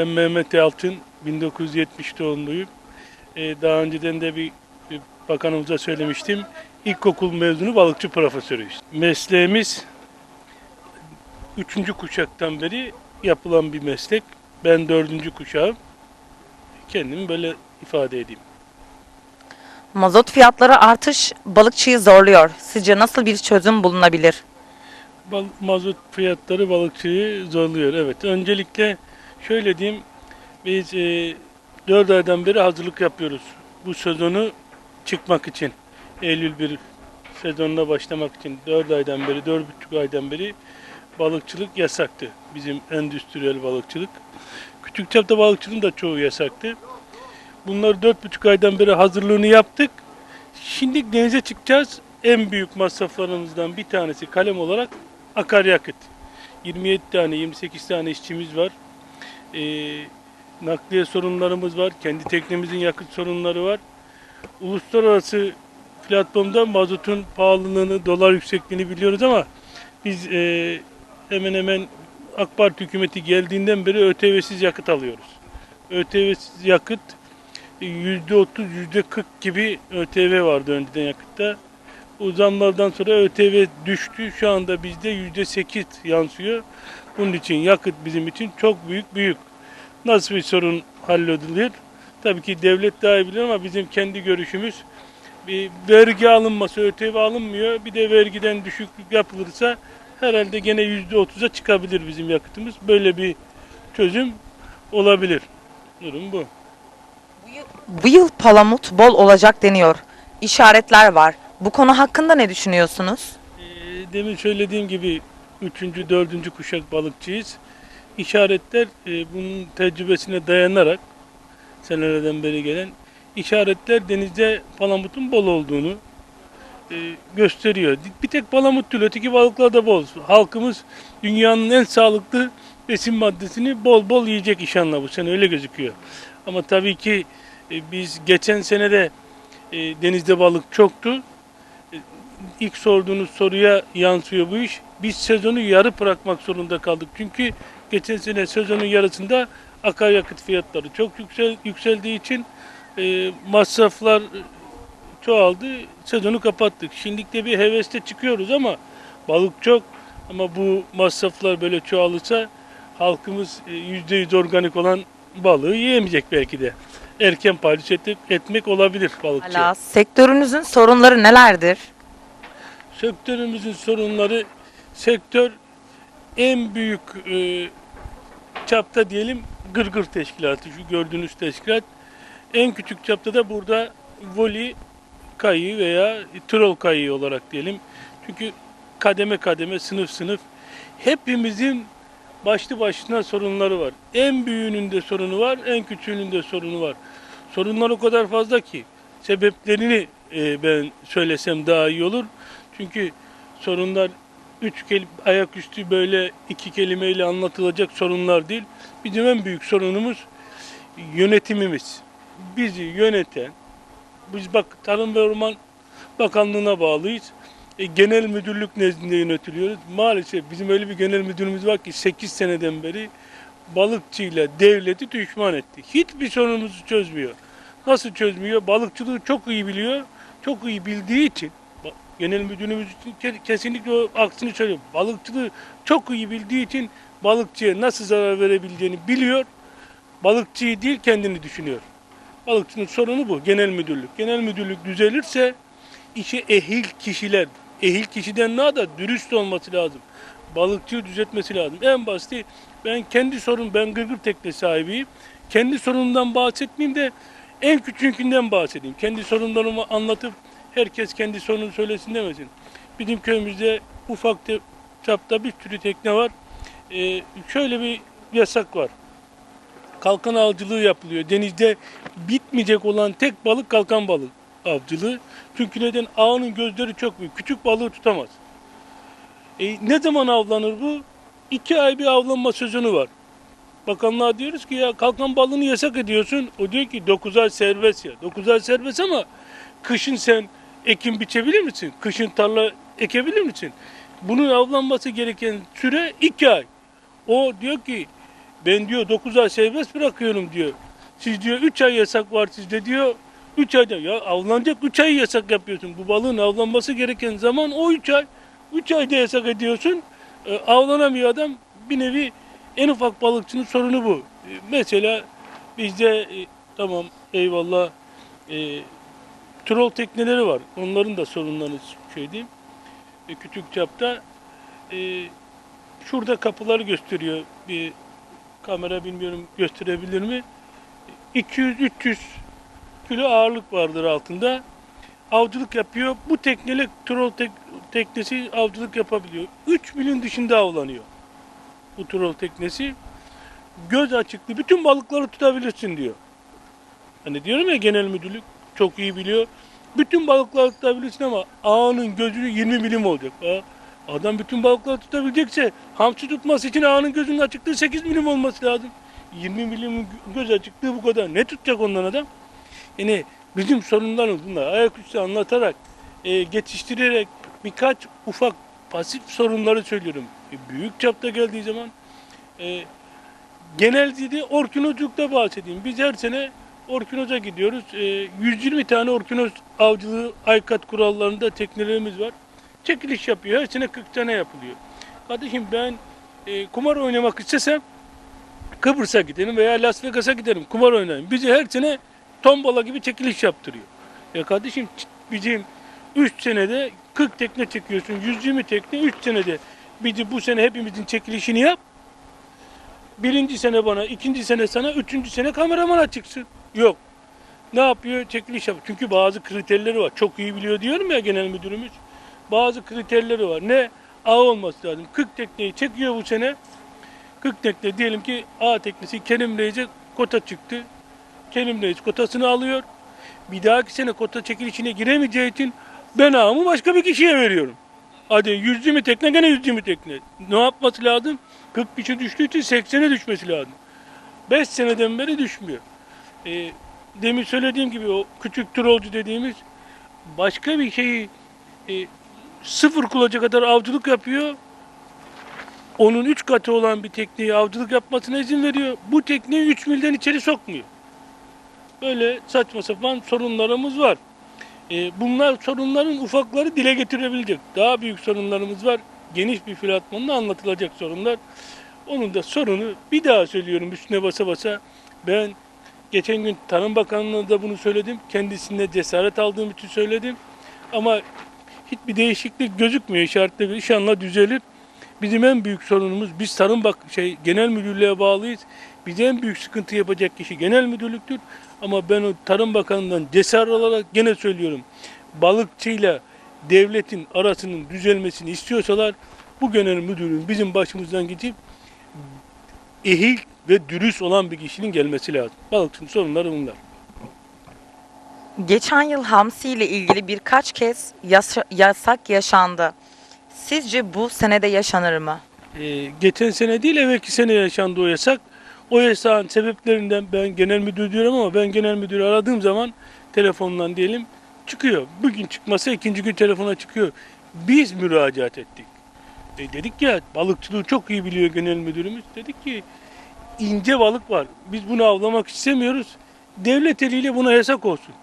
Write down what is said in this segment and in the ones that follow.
Ben Mehmet Yalçın, 1970 doğumluyum. Ee, daha önceden de bir, bir bakanımıza söylemiştim. İlkokul mezunu balıkçı profesörüyüz. Mesleğimiz üçüncü kuşaktan beri yapılan bir meslek. Ben dördüncü kuşağım. Kendimi böyle ifade edeyim. Mazot fiyatları artış balıkçıyı zorluyor. Sizce nasıl bir çözüm bulunabilir? Bal- mazot fiyatları balıkçıyı zorluyor. Evet. Öncelikle şöyle diyeyim. Biz e, 4 aydan beri hazırlık yapıyoruz. Bu sezonu çıkmak için. Eylül bir sezonuna başlamak için 4 aydan beri, 4,5 aydan beri balıkçılık yasaktı. Bizim endüstriyel balıkçılık. Küçük çapta balıkçılığın da çoğu yasaktı. Bunları 4,5 aydan beri hazırlığını yaptık. Şimdi denize çıkacağız. En büyük masraflarımızdan bir tanesi kalem olarak akaryakıt. 27 tane, 28 tane işçimiz var. Ee, nakliye sorunlarımız var. Kendi teknemizin yakıt sorunları var. Uluslararası platformda mazotun pahalılığını, dolar yüksekliğini biliyoruz ama biz e, hemen hemen AK Parti hükümeti geldiğinden beri ÖTV'siz yakıt alıyoruz. ÖTV'siz yakıt %30, %40 gibi ÖTV vardı önceden yakıtta. O sonra ÖTV düştü. Şu anda bizde %8 yansıyor. Bunun için yakıt bizim için çok büyük büyük. Nasıl bir sorun halledilir? Tabii ki devlet daha iyi bilir ama bizim kendi görüşümüz bir vergi alınması, ÖTV alınmıyor. Bir de vergiden düşüklük yapılırsa herhalde gene %30'a çıkabilir bizim yakıtımız. Böyle bir çözüm olabilir. Durum bu. Bu yıl palamut bol olacak deniyor. İşaretler var. Bu konu hakkında ne düşünüyorsunuz? Ee, Demin söylediğim gibi 3. 4. kuşak balıkçıyız. İşaretler e, bunun tecrübesine dayanarak senelerden beri gelen işaretler denizde palamutun bol olduğunu e, gösteriyor. Bir tek palamut değil, öteki balıklar da bol. Halkımız dünyanın en sağlıklı besin maddesini bol bol yiyecek inşallah bu sene öyle gözüküyor. Ama tabii ki e, biz geçen sene de e, denizde balık çoktu ilk sorduğunuz soruya yansıyor bu iş. Biz sezonu yarı bırakmak zorunda kaldık. Çünkü geçen sene sezonun yarısında akaryakıt fiyatları çok yüksel, yükseldiği için e, masraflar çoğaldı. Sezonu kapattık. Şimdi de bir heveste çıkıyoruz ama balık çok. Ama bu masraflar böyle çoğalırsa halkımız e, yüzde yüz organik olan balığı yiyemeyecek belki de. Erken paylaş et- etmek olabilir balıkçı. Hala sektörünüzün sorunları nelerdir? Sektörümüzün sorunları sektör en büyük e, çapta diyelim gırgır teşkilatı şu gördüğünüz teşkilat en küçük çapta da burada voli kayığı veya trol kayığı olarak diyelim. Çünkü kademe kademe sınıf sınıf hepimizin başlı başına sorunları var. En büyüğünün de sorunu var, en küçüğünün de sorunu var. Sorunlar o kadar fazla ki sebeplerini e, ben söylesem daha iyi olur. Çünkü sorunlar üç kelime, ayaküstü böyle iki kelimeyle anlatılacak sorunlar değil. Bizim en büyük sorunumuz yönetimimiz. Bizi yöneten, biz bak Tarım ve Orman Bakanlığı'na bağlıyız. E, genel müdürlük nezdinde yönetiliyoruz. Maalesef bizim öyle bir genel müdürümüz var ki 8 seneden beri balıkçıyla devleti düşman etti. Hiçbir sorunumuzu çözmüyor. Nasıl çözmüyor? Balıkçılığı çok iyi biliyor. Çok iyi bildiği için genel müdürümüz kesinlikle o aksini söylüyor. Balıkçılığı çok iyi bildiği için balıkçıya nasıl zarar verebileceğini biliyor. Balıkçıyı değil kendini düşünüyor. Balıkçının sorunu bu. Genel müdürlük. Genel müdürlük düzelirse işe ehil kişiler, ehil kişiden daha da dürüst olması lazım. Balıkçıyı düzeltmesi lazım. En basiti ben kendi sorun, ben gırgır tekne sahibiyim. Kendi sorunundan bahsetmeyeyim de en küçüğünkünden bahsedeyim. Kendi sorunlarımı anlatıp herkes kendi sorununu söylesin demesin. Bizim köyümüzde ufak te- çapta bir sürü tekne var. Ee, şöyle bir yasak var kalkan avcılığı yapılıyor. Denizde bitmeyecek olan tek balık kalkan balık avcılığı. Çünkü neden? Ağının gözleri çok büyük. Küçük balığı tutamaz. E, ne zaman avlanır bu? İki ay bir avlanma sezonu var. Bakanlığa diyoruz ki ya kalkan balığını yasak ediyorsun. O diyor ki 9 ay serbest ya. 9 ay serbest ama kışın sen ekim biçebilir misin? Kışın tarla ekebilir misin? Bunun avlanması gereken süre 2 ay. O diyor ki Ben diyor 9 ay serbest bırakıyorum diyor. Siz diyor 3 ay yasak var sizde diyor. 3 ayda ya avlanacak 3 ay yasak yapıyorsun. Bu balığın avlanması gereken zaman o 3 ay. 3 ayda yasak ediyorsun. E, avlanamıyor adam. Bir nevi en ufak balıkçının sorunu bu. E, mesela bizde e, tamam eyvallah e, troll tekneleri var. Onların da sorunlarını şey diyeyim. E, küçük çapta e, şurada kapıları gösteriyor bir kamera bilmiyorum gösterebilir mi? 200-300 kilo ağırlık vardır altında. Avcılık yapıyor. Bu tekneyle troll tek- teknesi avcılık yapabiliyor. 3 milin dışında avlanıyor. Bu troll teknesi. Göz açıklı bütün balıkları tutabilirsin diyor. Hani diyorum ya genel müdürlük çok iyi biliyor. Bütün balıkları tutabilirsin ama ağının gözü 20 milim olacak. Adam bütün balıkları tutabilecekse hamsi tutması için ağının gözünün açıklığı 8 milim olması lazım. 20 milim göz açıklığı bu kadar. Ne tutacak ondan adam? Yani bizim sorunlarımız bunlar. Ayaküstü anlatarak, e, geçiştirerek birkaç ufak pasif sorunları söylüyorum. E, büyük çapta geldiği zaman e, genel dedi orkinozlukta bahsedeyim. Biz her sene orkinoza gidiyoruz. E, 120 tane orkinoz avcılığı aykat kurallarında teknelerimiz var. Çekiliş yapıyor. Her sene 40 tane yapılıyor. Kardeşim ben e, kumar oynamak istesem Kıbrıs'a gidelim veya Las Vegas'a gidelim kumar oynayayım. Bizi her sene tombala gibi çekiliş yaptırıyor. Ya kardeşim bizim 3 senede 40 tekne çekiyorsun, 120 tekne 3 senede. Bizi bu sene hepimizin çekilişini yap. Birinci sene bana, ikinci sene sana, üçüncü sene kameramana çıksın. Yok. Ne yapıyor? Çekiliş yapıyor. Çünkü bazı kriterleri var. Çok iyi biliyor diyorum ya genel müdürümüz. Bazı kriterleri var. Ne? A olması lazım. 40 tekneyi çekiyor bu sene. 40 tekne diyelim ki A teknesi Kerim Reis'e kota çıktı. Kerim Reis kotasını alıyor. Bir dahaki sene kota çekilişine giremeyeceği için ben ağımı başka bir kişiye veriyorum. Hadi 120 tekne gene 120 tekne. Ne yapması lazım? 40 kişi düştüğü için 80'e düşmesi lazım. 5 seneden beri düşmüyor. Ee, demin söylediğim gibi o küçük trolcu dediğimiz başka bir şeyi e, sıfır kulaca kadar avcılık yapıyor. Onun üç katı olan bir tekneyi avcılık yapmasına izin veriyor. Bu tekneyi 3 milden içeri sokmuyor. Böyle saçma sapan sorunlarımız var. Ee, bunlar sorunların ufakları dile getirebilecek. Daha büyük sorunlarımız var. Geniş bir platformda anlatılacak sorunlar. Onun da sorunu bir daha söylüyorum üstüne basa basa. Ben geçen gün Tarım Bakanlığı'na da bunu söyledim. Kendisine cesaret aldığım için söyledim. Ama hiçbir değişiklik gözükmüyor işaretler. İnşallah düzelir. Bizim en büyük sorunumuz biz tarım bak şey genel müdürlüğe bağlıyız. Bize en büyük sıkıntı yapacak kişi genel müdürlüktür. Ama ben o Tarım Bakanlığı'ndan cesaret olarak gene söylüyorum. Balıkçıyla devletin arasının düzelmesini istiyorsalar bu genel müdürün bizim başımızdan gidip ehil ve dürüst olan bir kişinin gelmesi lazım. Balıkçının sorunları bunlar. Geçen yıl hamsi ile ilgili birkaç kez yasa- yasak yaşandı. Sizce bu senede yaşanır mı? Ee, geçen sene değil evvelki sene yaşandı o yasak. O yasağın sebeplerinden ben genel müdür diyorum ama ben genel müdürü aradığım zaman telefondan diyelim çıkıyor. Bugün çıkmasa ikinci gün telefona çıkıyor. Biz müracaat ettik. E, dedik ya balıkçılığı çok iyi biliyor genel müdürümüz. Dedik ki ince balık var. Biz bunu avlamak istemiyoruz. Devlet eliyle buna yasak olsun.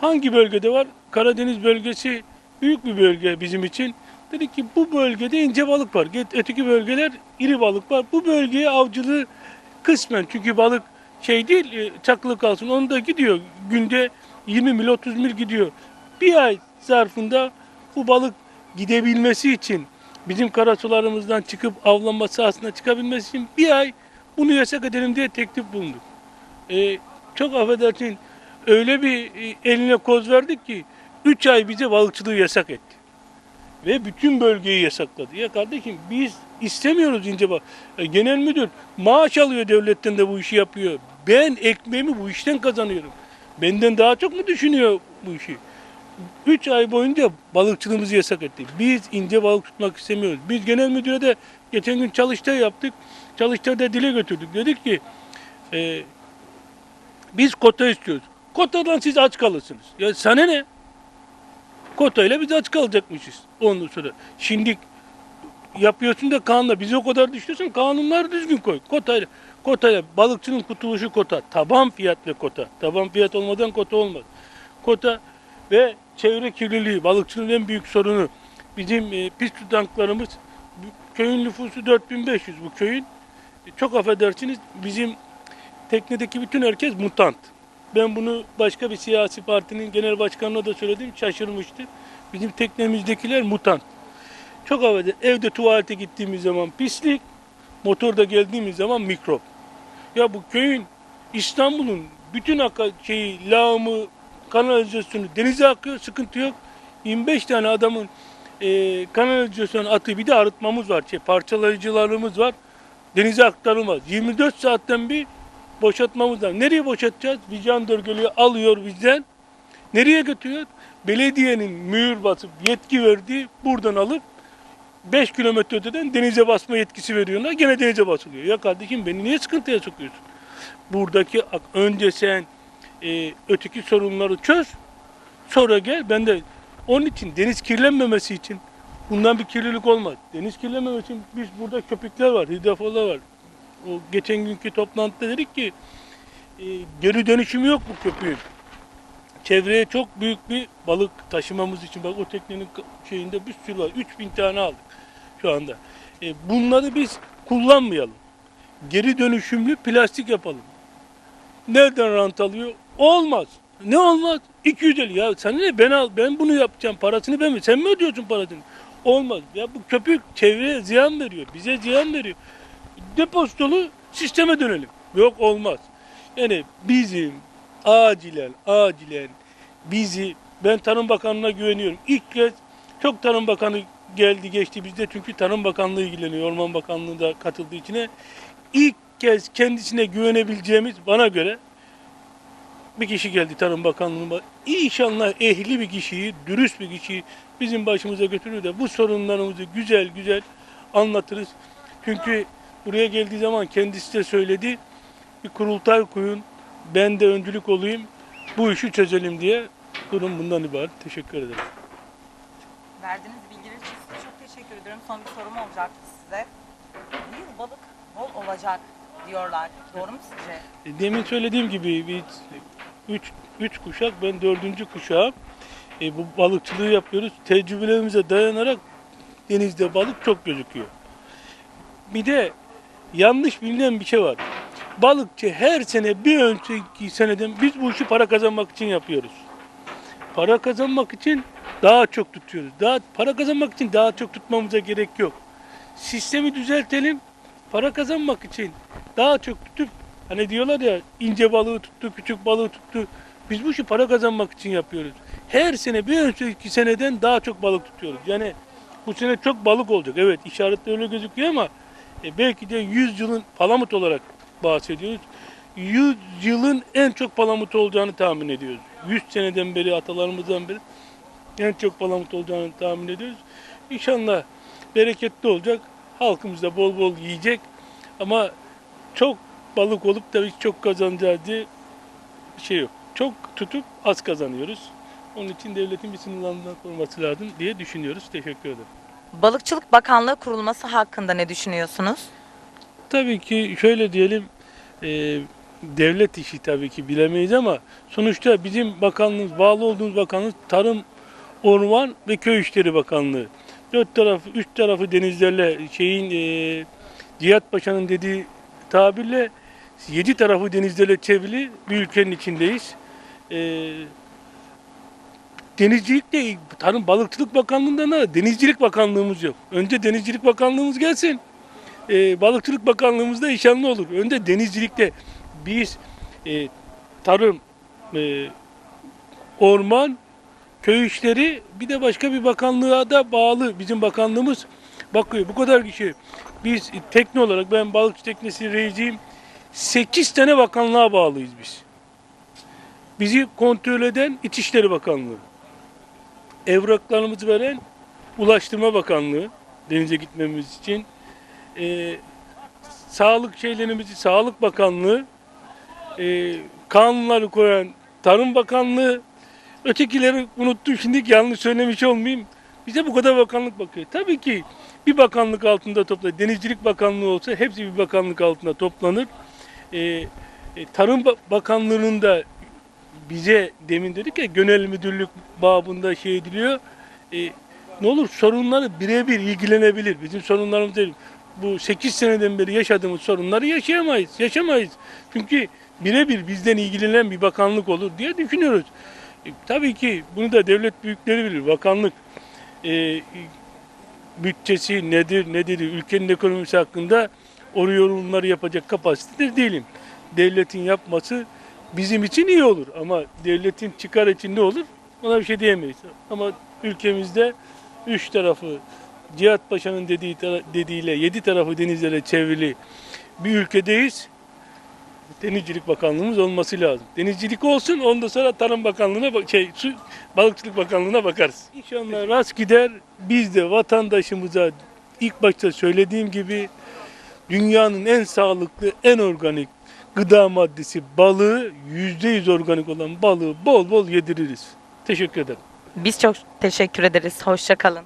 Hangi bölgede var? Karadeniz bölgesi büyük bir bölge bizim için. Dedik ki bu bölgede ince balık var. Öteki bölgeler iri balık var. Bu bölgeye avcılığı kısmen çünkü balık şey değil e, çakılı kalsın. Onu da gidiyor. Günde 20 mil 30 mil gidiyor. Bir ay zarfında bu balık gidebilmesi için bizim karasularımızdan çıkıp avlanma sahasına çıkabilmesi için bir ay bunu yasak edelim diye teklif bulunduk. E, çok affedersin öyle bir e, eline koz verdik ki 3 ay bize balıkçılığı yasak etti. Ve bütün bölgeyi yasakladı. Ya kardeşim biz istemiyoruz ince bak. E, genel müdür maaş alıyor devletten de bu işi yapıyor. Ben ekmeğimi bu işten kazanıyorum. Benden daha çok mu düşünüyor bu işi? 3 ay boyunca balıkçılığımızı yasak etti. Biz ince balık tutmak istemiyoruz. Biz genel müdüre de geçen gün çalıştay yaptık. Çalıştayda dile götürdük. Dedik ki e, biz kota istiyoruz. Kotadan siz aç kalırsınız. Ya sana ne? Kotayla biz aç kalacakmışız ondan sonra. Şimdi yapıyorsun da kanunla. Bizi o kadar düşürüyorsun kanunları düzgün koy. Kotayla, kotayla balıkçının kurtuluşu kota. Taban fiyatlı kota. Taban fiyat olmadan kota olmaz. Kota ve çevre kirliliği balıkçının en büyük sorunu. Bizim e, pis tutaklarımız bu köyün nüfusu 4500 bu köyün. Çok affedersiniz bizim teknedeki bütün herkes mutant. Ben bunu başka bir siyasi partinin genel başkanına da söyledim şaşırmıştı. Bizim teknemizdekiler mutant. Çok affedersiniz evde tuvalete gittiğimiz zaman pislik, motorda geldiğimiz zaman mikrop. Ya bu köyün İstanbul'un bütün şeyi, lağımı, kanalizasyonu denize akıyor, sıkıntı yok. 25 tane adamın e, kanalizasyon atı bir de arıtmamız var. Şey, parçalayıcılarımız var. Denize aktarılmaz. 24 saatten bir boşaltmamız var. Nereye boşaltacağız? Vicdan dörgeliği alıyor bizden. Nereye götürüyor? Belediyenin mühür basıp yetki verdiği buradan alıp 5 kilometre öteden denize basma yetkisi veriyorlar. Gene denize basılıyor. Ya kardeşim beni niye sıkıntıya sokuyorsun? Buradaki ak- önce sen e, öteki sorunları çöz. Sonra gel. Ben de onun için deniz kirlenmemesi için bundan bir kirlilik olmaz. Deniz kirlenmemesi için biz burada köpükler var, hidafolar var. O geçen günkü toplantıda dedik ki e, geri dönüşümü yok bu köpüğün. Çevreye çok büyük bir balık taşımamız için bak o teknenin şeyinde bir sürü var. 3000 tane aldık şu anda. E, bunları biz kullanmayalım. Geri dönüşümlü plastik yapalım. Nereden rant alıyor? Olmaz. Ne olmaz? 250 ya sen ne ben al ben bunu yapacağım parasını ben mi? Sen mi ödüyorsun parasını? Olmaz. Ya bu köpük çevreye ziyan veriyor. Bize ziyan veriyor. Depozitolu sisteme dönelim. Yok olmaz. Yani bizim acilen acilen bizi ben Tarım Bakanlığı'na güveniyorum. İlk kez çok Tarım Bakanı geldi geçti bizde çünkü Tarım Bakanlığı ilgileniyor. Orman Bakanlığı da katıldığı içine. İlk kez kendisine güvenebileceğimiz bana göre bir kişi geldi Tarım Bakanlığı'na. İnşallah ehli bir kişiyi, dürüst bir kişiyi bizim başımıza götürür de bu sorunlarımızı güzel güzel anlatırız. Çünkü buraya geldiği zaman kendisi de söyledi. Bir kurultay koyun, ben de öncülük olayım, bu işi çözelim diye. Durum bundan ibaret. Teşekkür ederim. Verdiğiniz bilgiler için size çok teşekkür ediyorum. Son bir sorum olacaktı size. Bu yıl balık bol olacak diyorlar. Doğru mu sizce? E, Demin söylediğim gibi biz üç, üç kuşak, ben dördüncü kuşağım. E, bu balıkçılığı yapıyoruz. Tecrübelerimize dayanarak denizde balık çok gözüküyor. Bir de yanlış bilinen bir şey var. Balıkçı her sene bir önceki seneden biz bu işi para kazanmak için yapıyoruz. Para kazanmak için daha çok tutuyoruz. Daha para kazanmak için daha çok tutmamıza gerek yok. Sistemi düzeltelim. Para kazanmak için daha çok tutup hani diyorlar ya ince balığı tuttu, küçük balığı tuttu. Biz bu işi para kazanmak için yapıyoruz. Her sene bir önceki seneden daha çok balık tutuyoruz. Yani bu sene çok balık olacak. Evet işaretli öyle gözüküyor ama e, belki de 100 yılın palamut olarak bahsediyoruz. 100 yılın en çok palamut olacağını tahmin ediyoruz. 100 seneden beri atalarımızdan beri en çok palamut olacağını tahmin ediyoruz. İnşallah bereketli olacak. Halkımız da bol bol yiyecek. Ama çok balık olup da çok kazanacağız diye şey yok. Çok tutup az kazanıyoruz. Onun için devletin bir sınırlandırma koyması lazım diye düşünüyoruz. Teşekkür ederim. Balıkçılık Bakanlığı kurulması hakkında ne düşünüyorsunuz? Tabii ki şöyle diyelim e, devlet işi tabii ki bilemeyiz ama sonuçta bizim bakanlığımız, bağlı olduğumuz bakanlık Tarım, Orman ve Köy İşleri Bakanlığı. Dört tarafı, üç tarafı denizlerle şeyin e, Cihat Paşa'nın dediği tabirle yedi tarafı denizlerle çevrili bir ülkenin içindeyiz. E, denizcilik de Tarım Balıkçılık Bakanlığı'nda ne? Denizcilik Bakanlığımız yok. Önce Denizcilik Bakanlığımız gelsin e, Balıkçılık Bakanlığımızda inşallah olur. Önde denizcilikte biz e, tarım, e, orman, köy işleri bir de başka bir bakanlığa da bağlı bizim bakanlığımız bakıyor. Bu kadar kişi. Biz tekne olarak ben balıkçı teknesi reisiyim. 8 tane bakanlığa bağlıyız biz. Bizi kontrol eden İçişleri Bakanlığı. Evraklarımızı veren Ulaştırma Bakanlığı denize gitmemiz için e, sağlık şeylerimizi Sağlık Bakanlığı, e, kanunları koyan Tarım Bakanlığı, ötekileri unuttum şimdi yanlış söylemiş olmayayım. Bize bu kadar bakanlık bakıyor. Tabii ki bir bakanlık altında toplanır. Denizcilik Bakanlığı olsa hepsi bir bakanlık altında toplanır. E, e, Tarım Ba- Bakanlığı'nın da bize demin dedik ya genel müdürlük babında şey ediliyor. E, ne olur sorunları birebir ilgilenebilir. Bizim sorunlarımız değil. Bu 8 seneden beri yaşadığımız sorunları yaşayamayız. Yaşamayız. Çünkü birebir bizden ilgilenen bir bakanlık olur diye düşünüyoruz. E, tabii ki bunu da devlet büyükleri bilir. Bakanlık e, bütçesi nedir, nedir, ülkenin ekonomisi hakkında o yorumları yapacak kapasitede değilim. Devletin yapması bizim için iyi olur ama devletin çıkar için ne olur ona bir şey diyemeyiz. Ama ülkemizde üç tarafı Cihat Paşa'nın dediği dediğiyle yedi tarafı denizlere çevrili bir ülkedeyiz. Denizcilik Bakanlığımız olması lazım. Denizcilik olsun ondan sonra Tarım Bakanlığı'na bak- şey su Balıkçılık Bakanlığı'na bakarız. İnşallah rast gider. Biz de vatandaşımıza ilk başta söylediğim gibi dünyanın en sağlıklı, en organik gıda maddesi balığı, %100 organik olan balığı bol bol yediririz. Teşekkür ederim. Biz çok teşekkür ederiz. Hoşça kalın.